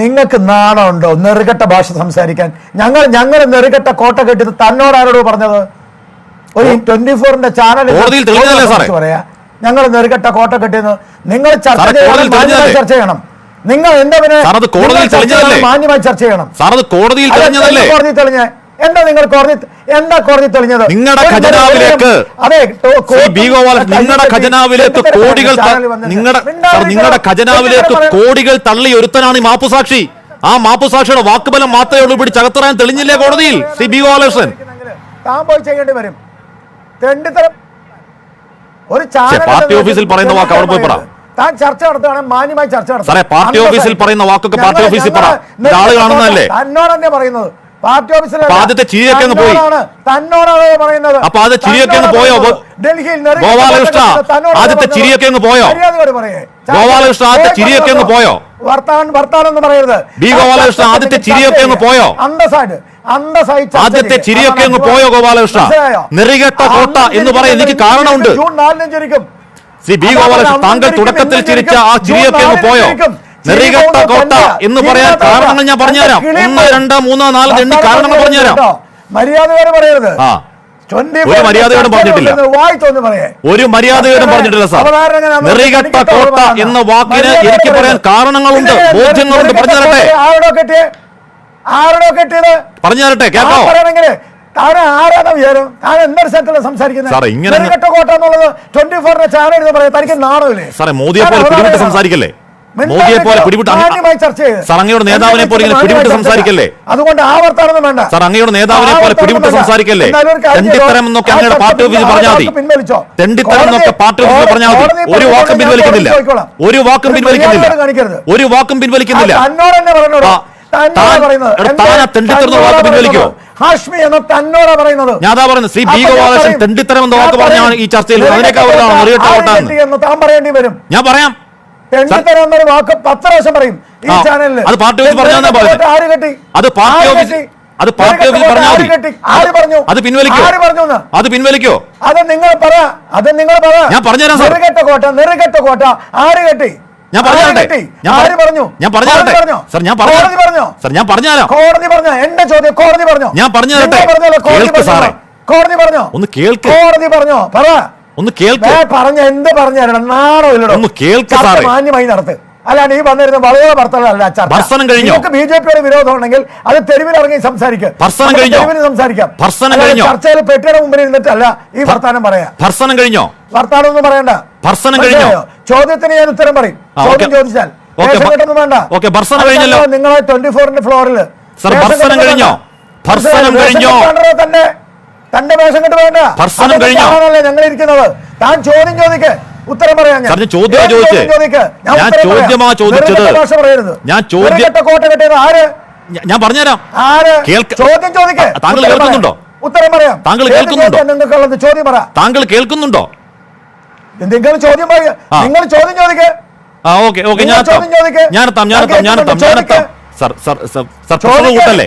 നിങ്ങൾക്ക് നാണമുണ്ടോ? നെറുകെട്ട ഭാഷ സംസാരിക്കാൻ. ഞങ്ങൾ ഞങ്ങൾ നെറുകെട്ട കോട്ട കെട്ടിയത് തന്നോട് ആരോടോ പറഞ്ഞത്? ഒരു ട്വന്റി ഫോറിന്റെ ചാനൽ? പറയാ ഞങ്ങൾ നെറുകെട്ട കോട്ട കെട്ടിയെന്ന് നിങ്ങൾ ചർച്ച ചെയ്യണം? ചർച്ച ചെയ്യണം. നിങ്ങൾ എന്താ പിന്നെ? മാന്യമായി ചർച്ച ചെയ്യണം. കോടതിയിൽ തെളിഞ്ഞ? എന്താ നിങ്ങൾ കോടതി എന്താ കോടതി തെളിഞ്ഞത്? നിങ്ങളുടെ ഖജനാവിലേക്ക് അതെ നിങ്ങളുടെ ഖജനാവിലേക്ക് കോടികൾ നിങ്ങളുടെ നിങ്ങളുടെ ഖജനാവിലേക്ക് കോടികൾ തള്ളി ഒരുത്തനാണ് ഈ മാപ്പുസാക്ഷി. ആ മാപ്പുസാക്ഷിയുടെ വാക്കുബലം മാത്രമേ ഉള്ളൂ പിടിച്ച് ചകത്തറാൻ തെളിഞ്ഞില്ലേ കോടതിയിൽ? ശ്രീ ബി. ഗോപാലകൃഷ്ണൻ. താൻ പോയി ചെയ്യേണ്ടി വരും. തെണ്ടിത്തരം ഒരു പാർട്ടി ഓഫീസിൽ പറയുന്ന വാക്ക് അവിടെ പോയി പറ. താൻ ചർച്ച നടത്തുകയാണ് മാന്യമായി ചർച്ച നടത്തണം. സാറേ, പാർട്ടി ഓഫീസിൽ പറയുന്ന വാക്കൊക്കെ പാർട്ടി ഓഫീസിൽ പറ. ആൾ കാണുന്നതല്ലേ? തന്നോട് തന്നെ പറയുന്നത്. പാർട്ടി ഓഫീസിൽ ആദ്യത്തെ ചിരിയൊക്കെ അങ്ങ് പോയി. തന്നോടാണ് പറയുന്നത്. അപ്പൊ അത് ചിരിയൊക്കെ അങ്ങ് പോയോ? ഡൽഹിയിൽ ഗോപാലകൃഷ്ണ, ആദ്യത്തെ ചിരിയൊക്കെ അങ്ങ് പോയോ? ഗോപാലകൃഷ്ണ, ആദ്യത്തെ ചിരിയൊക്കെ അങ്ങ് പോയോ? വർത്താൻ വർത്താനം എന്ന് പറയരുത് ബി. ഗോപാലകൃഷ്ണ, ആദ്യത്തെ ചിരിയൊക്കെ അങ്ങ് പോയോ? അന്തസായിട്ട് ആദ്യത്തെ ചിരിയൊക്കെ അങ്ങ് പോയോ ഗോപാലകൃഷ്ണ? നിറികെട്ട കോട്ട എന്ന് പറയാൻ എനിക്ക് കാരണമുണ്ട്. ജൂൺ നാലിനും ചിരിക്കും ശ്രീ ബി ഗോപാലകൃഷ്ണ താങ്കൾ തുടക്കത്തിൽ ചിരിച്ച ആ ചിരിയൊക്കെ അങ്ങ് പോയോ? നെറികെട്ട കോട്ട എന്ന് പറയാൻ കാരണങ്ങൾ ഞാൻ പറഞ്ഞുതരാം. ഒന്ന്. രണ്ട് മൂന്ന് നാല് എണ്ണി കാരണങ്ങൾ പറഞ്ഞുതരാം. മര്യാദയോടെ പറയരുത്. ആ. 24 ഒരു മര്യാദയോടും പറഞ്ഞിട്ടില്ല. ഒരു മര്യാദയോടും പറഞ്ഞിട്ടില്ല സാർ. നെറികട്ട കോട്ട എന്ന വാക്കിന് എനിക്ക് പറയാൻ. കാരണങ്ങളുണ്ട് ബോധ്യങ്ങളുണ്ട്. പറഞ്ഞു തരട്ടെ ആരോടോ കെട്ടിയത്? പറഞ്ഞു തരട്ടെ കേട്ടോ താൻ വിചാരം താൻ എന്തൊരു സ്ഥലത്തിലാണ് സംസാരിക്കുന്നത് ഇങ്ങനെ അങ്ങ് നെറുകെട്ട കോട്ട എന്നുള്ളത് ട്വന്റി ഫോറിന്റെ ചാനൽ എന്ന് പറയാം. തനിക്ക് നാണമില്ലേ? സാറേ മോദിയെ പോലെ സംസാരിക്കല്ലേ? മോദിയെ പോലെ. സാർ അങ്ങയുടെ നേതാവിനെ പോലെ ഇങ്ങനെ പിടിപെട്ട് സംസാരിക്കല്ലേ? അതുകൊണ്ട് ആവർത്തനം വേണ്ട. സാർ അങ്ങയുടെ നേതാവിനെ പോലെ പിടിപെട്ട് സംസാരിക്കല്ലേ. തെണ്ടിത്തരം എന്നൊക്കെ അങ്ങയുടെ പാർട്ടി പിൻവലിച്ചോ. പറഞ്ഞാൽ മതി. തെണ്ടിത്തരം എന്നൊക്കെ പാർട്ടി ഓഫീസിൽ പറഞ്ഞാൽ മതി. ഒരു വാക്കും പിൻവലിക്കുന്നില്ല. ഒരു വാക്കും പിൻവലിക്കുന്നില്ല. ഒരു വാക്കും പിൻവലിക്കുന്നില്ല. പിൻവലിക്കോ? ഹാഷ്മി എന്ന തന്നോടാ പറയുന്നത്. ഞാൻ അതാ പറയുന്നത്. ശ്രീ ബി അപ്പൊ ഞാൻ തെണ്ടിത്തരം എന്ന വാക്ക് പറഞ്ഞാണ് ഈ ചർച്ചയിൽ അതിനേക്കാൾ പറയേണ്ടി വരും. ഞാൻ പറയാം. തെണ്ടിത്തരം എന്നൊരു വാക്ക് പത്ത് പ്രാവശ്യം പറയും ഈ ആ, ചാനലിൽ അത് പാർട്ടി ഓഫീസിൽ പറഞ്ഞാ ഞാൻ. ആര് കെട്ടി? അത് പാർട്ടി? അത് പാർട്ടി പറഞ്ഞു അത് പിൻവലിക്കോ? ആര് പറഞ്ഞു എന്ന്? അത് പിൻവലിക്കോ? അത് നിങ്ങൾ പറ. അത് നിങ്ങൾ പറ. ഞാൻ പറഞ്ഞുതരാം സാർ. നെറുകെട്ട കോട്ട നെറുകെട്ട കോട്ട. ആര് കെട്ടി? ഞാൻ പറഞ്ഞു ആര് തരട്ടെ കെട്ടി? ഞാൻ പറ- ആര് പറഞ്ഞു? ഞാൻ പറഞ്ഞു കോടതി തരട്ടെ പറഞ്ഞോ? സാർ ഞാൻ പറഞ്ഞു കോടതി പറഞ്ഞോ? സാർ ഞാൻ പറഞ്ഞു തരാം കോടതി പറഞ്ഞോ? എന്റെ ചോദ്യം കോടതി പറഞ്ഞോ? ഞാൻ പറഞ്ഞു തരട്ടെ? നിങ്ങൾ പറഞ്ഞല്ലോ, കോടതി കേൾക്ക് പറഞ്ഞോ? സാറേ. കോടതി പറഞ്ഞോ? ഒന്ന് കേൾക്ക്. കോടതി പറഞ്ഞോ? പറ. ഒന്ന് കേൾക്ക് പറഞ്ഞ എന്ത് പറഞ്ഞു തരണം നാണോ ഇല്ലടോ ഒന്ന് കേൾക്ക് ചർച്ച സാറേ. മാന്യമായി നടത്ത് അല്ല നീ വന്നിരുന്ന വളരെ ഭർത്താവല്ല ഭർസനം കഴിഞ്ഞോ? ബി ജെ പിയുടെ വിരോധം ഉണ്ടെങ്കിൽ അത് തെരുവിൽ ഇറങ്ങി ഭർസനം കഴിഞ്ഞോ? സംസാരിക്കാം ഭർസനം കഴിഞ്ഞോ? ചർച്ചയിൽ പെട്ടിയുടെ മുമ്പിൽ ഇരുന്നിട്ടല്ല ഈ വർത്താനം പറയാ ഭർസനം കഴിഞ്ഞോ വർത്താനം ഒന്നും പറയണ്ട ഭർസനം കഴിഞ്ഞോ? ചോദ്യത്തിന് ഞാൻ ഉത്തരം പറയും ചോദ്യം ചോദിച്ചാൽ. നിങ്ങളെ ട്വന്റി ഫോറിന്റെ ഫ്ലോറിൽ ഭർസനം കഴിഞ്ഞോ? ഭർസനം കഴിഞ്ഞോ? തന്നെ തന്റെ വേഷം കെട്ട് വേണ്ട ഭർസനം കഴിഞ്ഞോ? ഞങ്ങൾ ഇരിക്കുന്നത് താൻ ചോദ്യം ചോദിക്ക് ഉത്തരം പറയാം ഞാൻ ചോദ്യം ചോദ്യമാ ഏത് ചോദിച്ചേ. ചോദിക്ക്? ഞാൻ ഉത്തരം പറയാം. ചോദ്യമാ ചോദിച്ചത്. നെറുകെട്ട ഭാഷ പറയരുത് ഞാൻ ചോദ്യം- കോട്ട കെട്ടിയത് ആര് ഞ- ഞാൻ പറഞ്ഞുതരാം ആര് കേൾക്ക- ചോദ്യം ചോദിക്ക് താങ്കൾ ഉത്തരം പറയാം. കേൾക്കുന്നുണ്ടോ? ഉത്തരം പറയാം താങ്കൾ ഏത് കേൾക്കുന്നുണ്ടോ? ചോദ്യം നിങ്ങൾക്കുള്ളത് ചോദ്യം പറ താങ്കൾ കേൾക്കുന്നുണ്ടോ നിങ്ങൾ ചോദ്യം പറയുക ആ. നിങ്ങൾ ചോദ്യം ചോദിക്ക് ആ ഓക്കെ ഓക്കെ നിങ്ങൾ ഞാൻ ചോദ്യം ചോദിക്ക്. ഞാൻ ഞാൻ ചോദിക്ക്. സർ സർ സർ ചോദിക്ക്. കൂട്ടല്ലേ